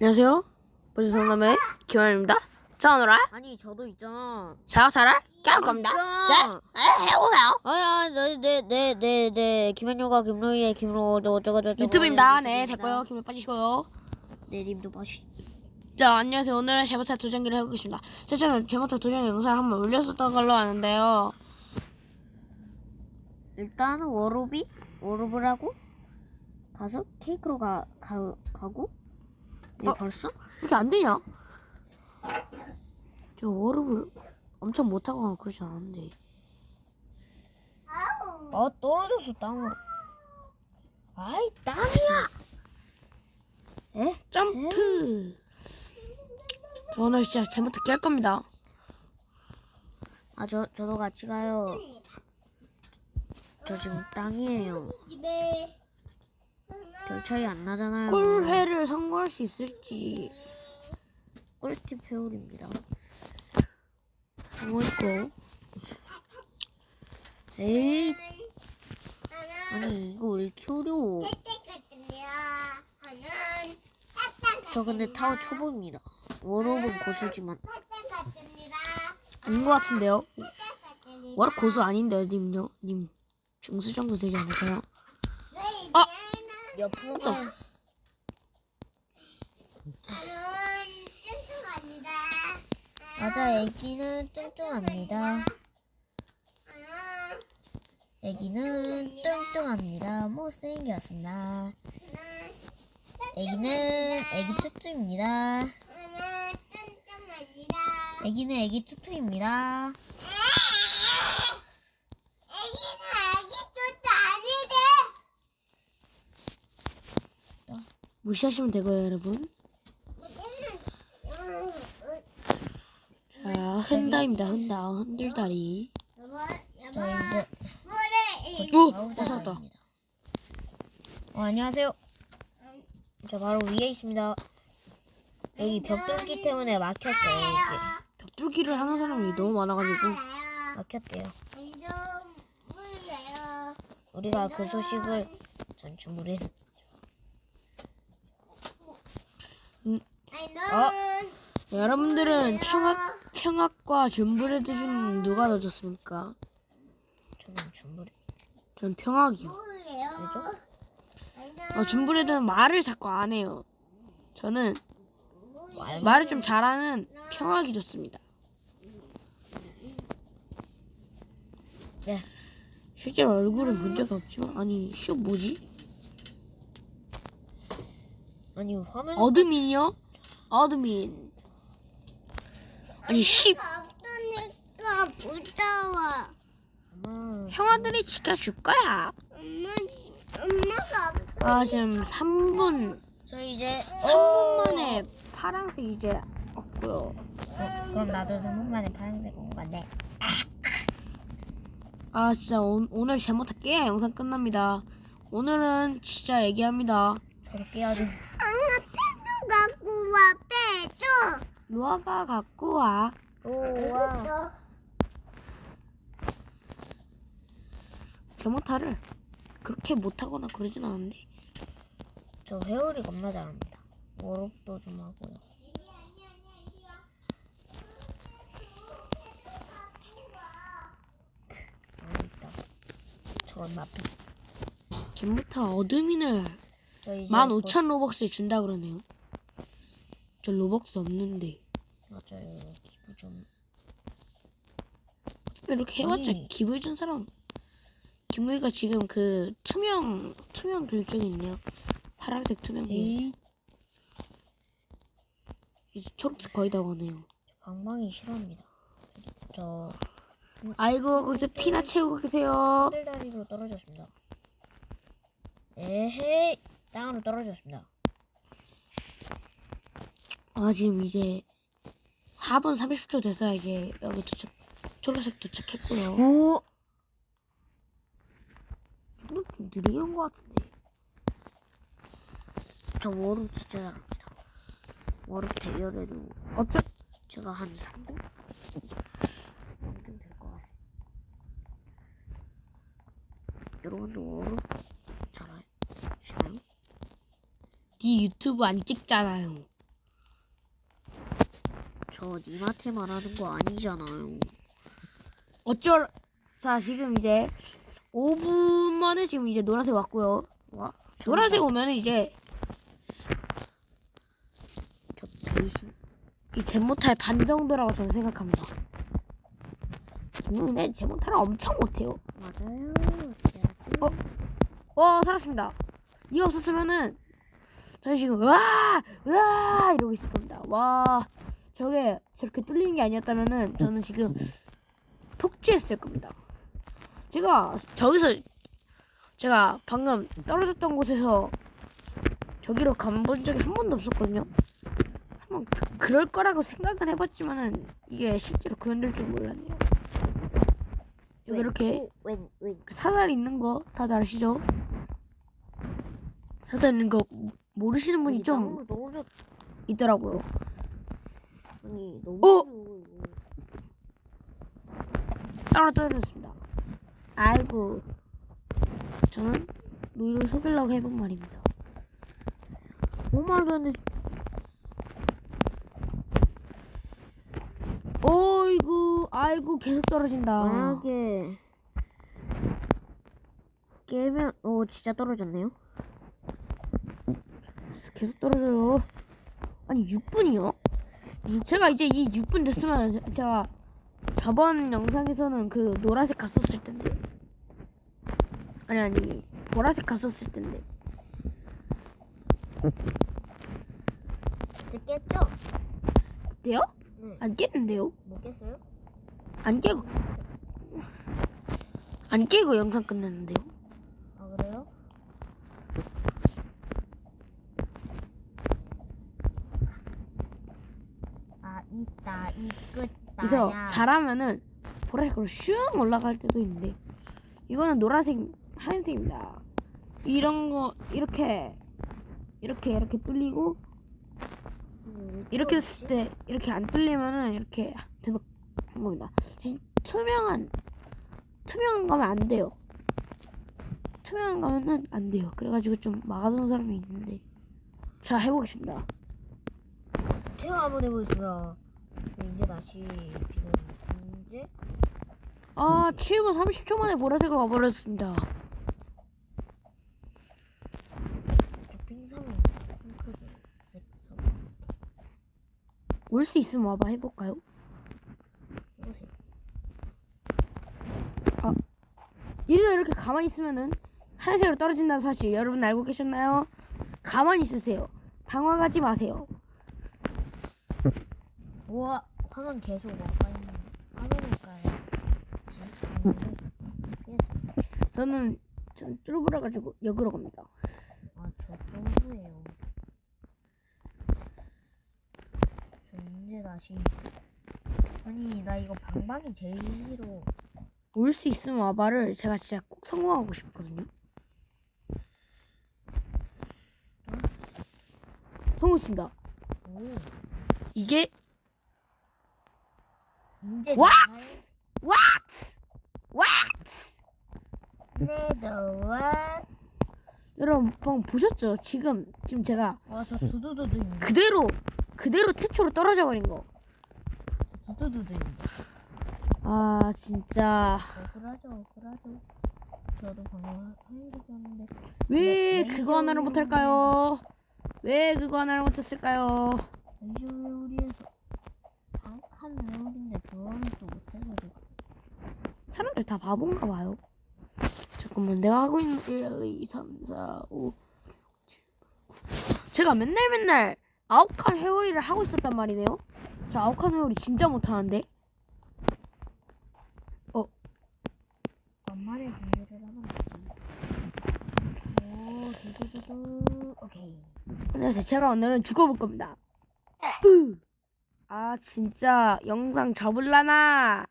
안녕하세요. 버즈 성남의 김환입니다. 자, 오늘은 아니 저도 있잖아. 자각차를 깨울 겁니다. 자, 에, 해보세요. 아야 네네네네네 김현효가 김로희의 김로 어쩌고 저쩌고 유튜브입니다. 네, 됐고요. 김을 빠지시고요. 네 님도 마시. 자, 안녕하세요. 오늘은 제모타 도전기를 해보겠습니다. 제 저는 제모타 도전 영상을 한번 올렸었던 걸로 아는데요. 일단 워로비 워로브라고 가서 케이크로 가, 가 가고 얘 어? 벌써? 이렇게 안 되냐? 저 워룹을 엄청 못하고 그러지 않았는데. 아 떨어졌어 땅으로. 아이 땅이야. 에? 점프! 저 오늘 진짜 제모타 깰 겁니다. 아 저 저도 같이 가요. 저 지금 땅이에요. 별 차이 안 나잖아요. 꿀회를 성공할 수 있을지. 꿀팁 회오리입니다. 하고 있고. 에이 아니 이거 왜 이렇게 어려워? 저 근데 타워 초보입니다. 워로는 고수지만 아닌 것 같은데요? 워럭 고수 아닌데요, 님요? 님 중수 정도 되지 않을까요? 아! 옆으로 또. 가. 맞아, 애기는 뚱뚱합니다. 애기는 뚱뚱합니다. 못생겼습니다. 애기는 애기 투투입니다. 애기는 애기 투투입니다. 무시하시면 되고요, 여러분. 자, 흔다입니다, 흔다. 흔들다리. 저 이제 오! 좌우 어. 어, 안녕하세요. 저 바로 위에 있습니다. 여기 벽 뚫기 때문에 막혔어요. 이게 벽뚫기를 하는 사람이 너무 많아가지고. 막혔대요. 우리가 그 소식을 전주물에 어? 네, 여러분들은 평학, 평학과 준브레드 중 누가 더 좋습니까? 저는 주물에 전 평학이요. 왜죠? 어, 준브레드는 말을 자꾸 안 해요. 저는 말 말을 좀 잘하는 평학이 좋습니다. 네. 실제로 얼굴은 본 적이 없지만 아니 쇼 뭐지? 아니 화면 어드민이요? 어드민 아니 씨. 없으니까 무서워. 형아들이 지켜줄 거야. 엄마, 엄마가 없아 지금 3분. 저 이제 3분 만에 파란색 이제 없고요. 어, 그럼 나도 3분 만에 파란색 온 건데. 아 진짜 오, 오늘 잘못할게. 영상 끝납니다. 오늘은 진짜 얘기합니다. 저렇게 아주 엄마 펜을 갖고 와, 루아가 갖고 와 우와 제모타를 그렇게 못하거나 그러진 않은데 저 회오리 겁나 잘합니다. 워롭도 좀 하고요. 있다. 저건. 제모타 어드민을 저 이제 15,000 로벅스에 준다 그러네요 저 로벅스 없는데 뭐- 맞아요. 기부 좀. 이렇게 해봤자 아니. 기부해 준 사람 김우희가 지금 그 투명 투명 결정이 있네요 파란색 투명 에이, 이제 초록색 거의 다 오네요 방망이 싫어합니다. 저 아이고 거기서 피나 채우고 계세요 하늘다리로 떨어졌습니다. 에헤이, 땅으로 떨어졌습니다. 아 지금 이제 4분 30초 돼서 이제 여기 도착 초록색 도착했고요 오, 이거 좀 느리게 온 것 같은데 저 워롭 진짜 잘합니다. 워롭 대열에도 어쩌 제가 한 3등? 3등 될것 같아요. 여러분도 워롭 잘하시나요? 네 유튜브 안 찍잖아요 저 님한테 말하는 거 아니잖아요. 어쩔 자 지금 이제 5분 만에 지금 이제 노란색 왔고요 와, 노란색 오면은 이제 저 배신. 이 제모탈 반 정도라고 저는 생각합니다 김용이네 제모탈을 엄청 못해요 맞아요. 어? 어 살았습니다 이거 없었으면은 저는 지금 으아 으아 이러고 있을 겁니다 와 저게 저렇게 뚫리는 게 아니었다면은 저는 지금 폭주했을 겁니다 제가 저기서 제가 방금 떨어졌던 곳에서 저기로 가본 적이 한 번도 없었거든요 한번 그, 그럴 거라고 생각은 해봤지만은 이게 실제로 그런될 줄 몰랐네요 여기 이렇게 웬, 웬. 사다리 있는 거 다들 아시죠? 사다리 있는 거 모르시는 분이 좀 있더라고요. 아니 어? 너무 따로 떨어졌습니다. 아이고, 저는 노이를 속이려고 해본 말입니다. 뭐 말도 안 돼. 어이구, 아이고, 계속 떨어진다. 만약에 깨면 어 진짜 떨어졌네요. 계속 떨어져요. 아니 6분이요? 제가 이제 이 6분 됐으면 제가 저번 영상에서는 그 노란색 갔었을 텐데. 아니 아니 보라색 갔었을 텐데. 듣겠죠? 어때요? 네. 안 깼는데요? 못 깼어요? 안 깨고 안 깨고 영상 끝냈는데요? 아 그래요? 아 있다 이끝 그래서 잘하면은 보라색으로 슝 올라갈 때도 있는데 이거는 노란색 하얀색입니다. 이런 거 이렇게 이렇게 이렇게 뚫리고 이렇게 했을 때 이렇게 안 뚫리면은 이렇게 되는 겁니다. 투명한 투명한 거면 안 돼요. 투명한 거면은 안 돼요. 그래가지고 좀 막아두는 사람이 있는데 자 해보겠습니다. 제가 한번 해보겠습니다. 이제 다시 지금 현재 아 치우면 30초 만에 보라색으로 와버렸습니다. 올 수 있으면 와봐 해볼까요? 이거세요. 얘가 이렇게 가만히 있으면은 하얀색으로 떨어진다는 사실 여러분 알고 계셨나요? 가만히 있으세요. 당황하지 마세요. 우와 화면 계속 와가 있는 화면일까요? 저는 전 뚫어버려 가지고 역으로 갑니다. 아저 정도예요. 저 이제 다시 아니 나 이거 방방이 제일 싫어. 올 수 있으면 와봐를 제가 진짜 꼭 성공하고 싶거든요. 성공했습니다. 오 이게 이제 What? 잘- What? What? 그래도 와. 여러분 방금 보셨죠? 지금 지금 제가 와저 두두두두. 그대로 그대로 태초로 떨어져 버린 거. 두두두두. 아 진짜 억울하죠 억울하죠. 저도 방금 하이리였는데 왜 네, 그거 하나를 못할까요? 왜 그거 하나를 못했을까요? 회오리에서 한칸 회오리인데 그거는 또 못해서 지금. 사람들 다 바본가 봐요. 잠깐만, 내가 하고 있는 1, 2, 3, 4, 5, 7, 9. 제가 맨날 맨날 아홉 칸 회오리를 하고 있었단 말이네요. 저 아홉 칸 회오리 진짜 못하는데. 엄마를 준비를 하면 되지. 오 두두두두 오케이. 안녕하세요. 제가 오늘은 죽어볼 겁니다. 으. 아, 진짜 영상 접을라나?